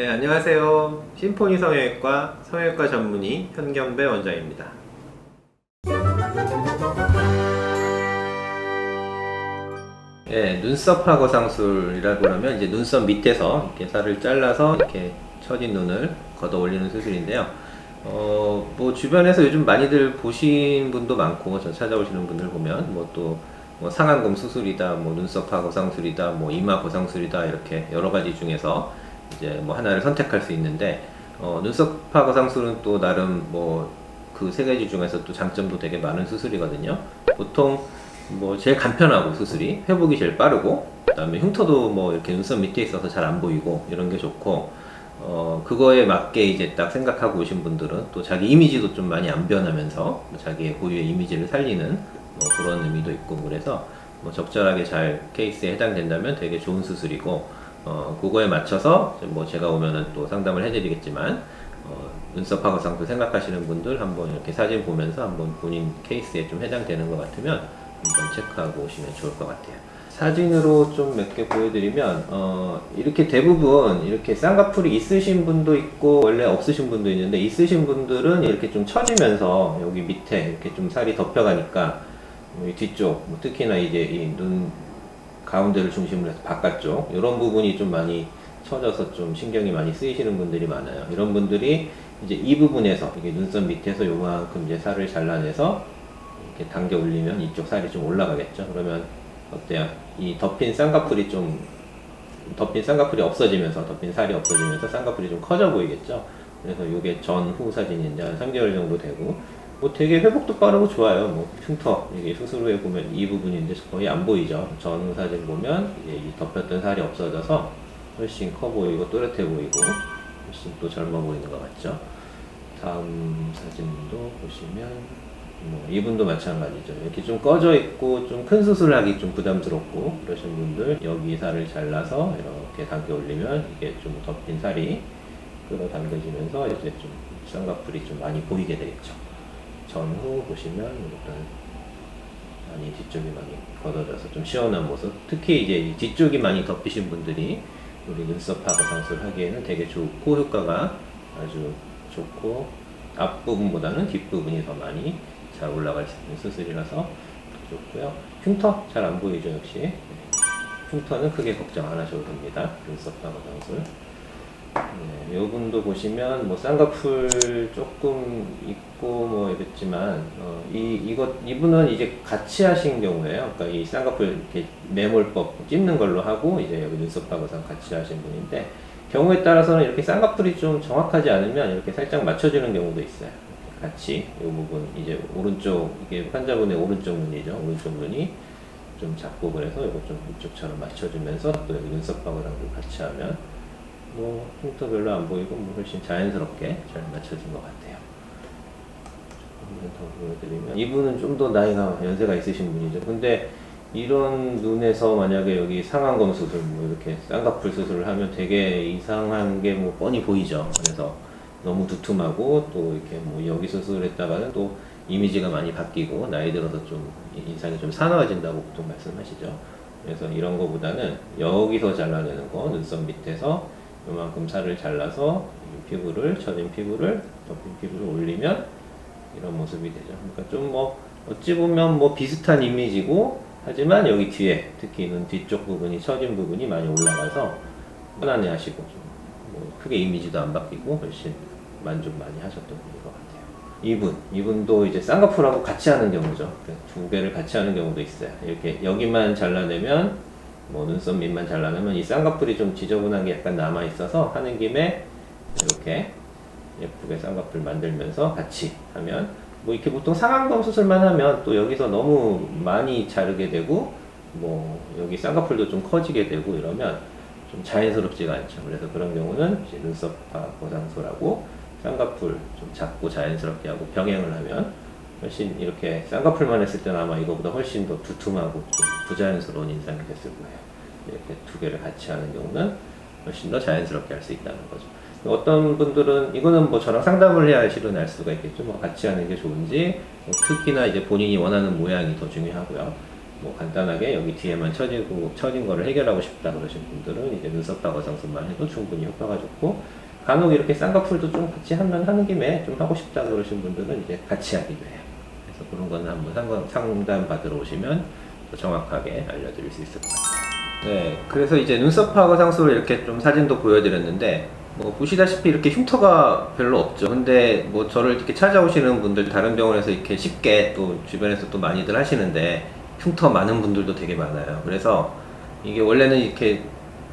네, 안녕하세요. 심포니 성형외과 성형외과 전문의 현경배 원장입니다. 예, 눈썹 하거 상술이라고 하면 이제 눈썹 밑에서 이렇게 살을 잘라서 이렇게 처진 눈을 걷어 올리는 수술인데요. 어, 뭐 주변에서 요즘 많이들 보신 분도 많고 저 찾아오시는 분들 보면 뭐또 뭐 상안검 수술이다, 뭐 눈썹 하거 상술이다, 뭐 이마 거상술이다 이렇게 여러 가지 중에서 이제 뭐 하나를 선택할 수 있는데 어, 눈썹 하거 상술은 또 나름 뭐 그 세 가지 중에서 또 장점도 되게 많은 수술이거든요. 보통 뭐 제일 간편하고 수술이 회복이 제일 빠르고 그다음에 흉터도 뭐 이렇게 눈썹 밑에 있어서 잘 안 보이고 이런 게 좋고 어 그거에 맞게 이제 딱 생각하고 오신 분들은 또 자기 이미지도 좀 많이 안 변하면서 뭐 자기의 고유의 이미지를 살리는 뭐 그런 의미도 있고 그래서 뭐 적절하게 잘 케이스에 해당된다면 되게 좋은 수술이고 어 그거에 맞춰서 뭐 제가 오면은 또 상담을 해드리겠지만 어, 눈썹 하거상도 생각하시는 분들 한번 이렇게 사진 보면서 한번 본인 케이스에 좀 해당되는 것 같으면 한번 체크하고 오시면 좋을 것 같아요. 사진으로 좀 몇 개 보여드리면 어, 이렇게 대부분 이렇게 쌍꺼풀이 있으신 분도 있고 원래 없으신 분도 있는데 있으신 분들은 이렇게 좀 처지면서 여기 밑에 이렇게 좀 살이 덮여가니까 이 뒤쪽 뭐 특히나 이제 이눈 가운데를 중심으로 해서 바깥쪽 이런 부분이 좀 많이 처져서 좀 신경이 많이 쓰이시는 분들이 많아요. 이런 분들이 이제 이 부분에서 이게 눈썹 밑에서 요만큼 이제 살을 잘라내서 이렇게 당겨 올리면 이쪽 살이 좀 올라가겠죠. 그러면 어때요? 이 덮인 쌍꺼풀이 좀 덮인 쌍꺼풀이 없어지면서 덮인 살이 없어지면서 쌍꺼풀이 좀 커져 보이겠죠. 그래서 이게 전후 사진인데 한 3개월 정도 되고 뭐 되게 회복도 빠르고 좋아요. 뭐 흉터 이게 수술 후에 보면 이 부분인데 거의 안 보이죠. 전후 사진 보면 이제 이 덮였던 살이 없어져서 훨씬 커 보이고 또렷해 보이고 훨씬 또 젊어 보이는 것 같죠. 다음 사진도 보시면 뭐 이분도 마찬가지죠. 이렇게 좀 꺼져 있고 좀 큰 수술하기 좀 부담스럽고 그러신 분들 여기 살을 잘라서 이렇게 당겨 올리면 이게 좀 덮인 살이 끌어당겨지면서 이제 좀 쌍꺼풀이 좀 많이 보이게 되겠죠. 전후 보시면 일단 많이 뒤쪽이 많이 걷어져서 좀 시원한 모습. 특히 이제 이 뒤쪽이 많이 덮이신 분들이 우리 눈썹 하고 상술 하기에는 되게 좋고 효과가 아주 좋고 앞부분보다는 뒷부분이 더 많이 잘 올라갈 수 있는 수술이라서 좋고요. 흉터 잘 안 보이죠 역시. 네. 흉터는 크게 걱정 안 하셔도 됩니다. 눈썹 하고 상술. 네, 요분도 보시면 뭐 쌍꺼풀 조금 있고 뭐 이랬지만 어, 이 이것 이분은 이제 같이 하신 경우에요. 그러니까 이 쌍꺼풀 이렇게 매몰법 찝는 걸로 하고 이제 여기 눈썹하고 상 같이 하신 분인데 경우에 따라서는 이렇게 쌍꺼풀이 좀 정확하지 않으면 이렇게 살짝 맞춰주는 경우도 있어요. 같이 이 부분 이제 오른쪽 이게 환자분의 오른쪽 눈이죠. 오른쪽 눈이 좀 작고 그래서 이거 좀 이쪽처럼 맞춰주면서 또 눈썹하고랑 같이 하면 뭐 흉터 별로 안 보이고 뭐 훨씬 자연스럽게 잘 맞춰진 것 같아요. 더 보여드리면 이분은 좀 더 나이가 연세가 있으신 분이죠. 근데 이런 눈에서 만약에 여기 상안검 수술 뭐 이렇게 쌍꺼풀 수술을 하면 되게 이상한 게 뭐 뻔히 보이죠. 그래서 너무 두툼하고 또 이렇게 뭐 여기 수술했다가는 또 이미지가 많이 바뀌고 나이 들어서 좀 인상이 좀 사나워진다고 보통 말씀하시죠. 그래서 이런 거보다는 여기서 잘라내는 거 눈썹 밑에서 요만큼 살을 잘라서 이 피부를 처진 피부를 덮인 피부를 올리면 이런 모습이 되죠. 그러니까 좀 뭐 어찌 보면 뭐 비슷한 이미지고 하지만 여기 뒤에 특히 눈 뒤쪽 부분이 처진 부분이 많이 올라가서 편안해 하시고 좀뭐 크게 이미지도 안 바뀌고 훨씬 만족 많이 하셨던 분인 것 같아요. 이분 이분도 이제 쌍꺼풀하고 같이 하는 경우죠. 그두 개를 같이 하는 경우도 있어요. 이렇게 여기만 잘라내면 뭐 눈썹 밑만 잘라내면 이 쌍꺼풀이 좀 지저분한 게 약간 남아 있어서 하는 김에 이렇게 예쁘게 쌍꺼풀 만들면서 같이 하면 뭐 이렇게 보통 상안검 수술만 하면 또 여기서 너무 많이 자르게 되고 뭐 여기 쌍꺼풀도 좀 커지게 되고 이러면 좀 자연스럽지가 않죠. 그래서 그런 경우는 눈썹 보상술하고 쌍꺼풀 좀 작고 자연스럽게 하고 병행을 하면 훨씬 이렇게 쌍꺼풀만 했을 때는 아마 이거보다 훨씬 더 두툼하고 좀 부자연스러운 인상이 됐을 거예요. 이렇게 두 개를 같이 하는 경우는 훨씬 더 자연스럽게 할 수 있다는 거죠. 어떤 분들은 이거는 뭐 저랑 상담을 해야 실은 알 수가 있겠죠. 뭐 같이 하는 게 좋은지 뭐 크기나 이제 본인이 원하는 모양이 더 중요하고요. 뭐 간단하게 여기 뒤에만 처지고 처진 거를 해결하고 싶다 그러신 분들은 이제 눈썹 상술만 해도 충분히 효과가 좋고 간혹 이렇게 쌍꺼풀도 좀 같이 하면 하는 김에 좀 하고 싶다 그러신 분들은 이제 같이 하기도 해요. 그런 거는 한번 상담, 상담 받으러 오시면 더 정확하게 알려드릴 수 있을 것 같아요. 네, 그래서 이제 눈썹 파거 상술을 이렇게 좀 사진도 보여드렸는데 뭐 보시다시피 이렇게 흉터가 별로 없죠. 근데 뭐 저를 이렇게 찾아오시는 분들 다른 병원에서 이렇게 쉽게 또 주변에서 또 많이들 하시는데 흉터 많은 분들도 되게 많아요. 그래서 이게 원래는 이렇게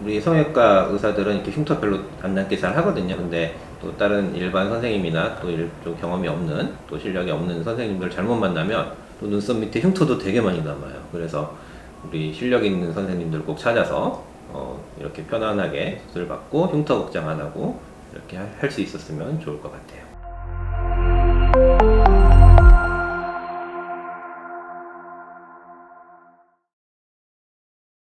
우리 성형외과 의사들은 이렇게 흉터 별로 안 남게 잘 하거든요. 근데 또 다른 일반 선생님이나 또 일- 좀 경험이 없는 또 실력이 없는 선생님들 잘못 만나면 또 눈썹 밑에 흉터도 되게 많이 남아요. 그래서 우리 실력 있는 선생님들 꼭 찾아서 어, 이렇게 편안하게 수술 받고 흉터 걱정 안 하고 이렇게 할 수 있었으면 좋을 것 같아요.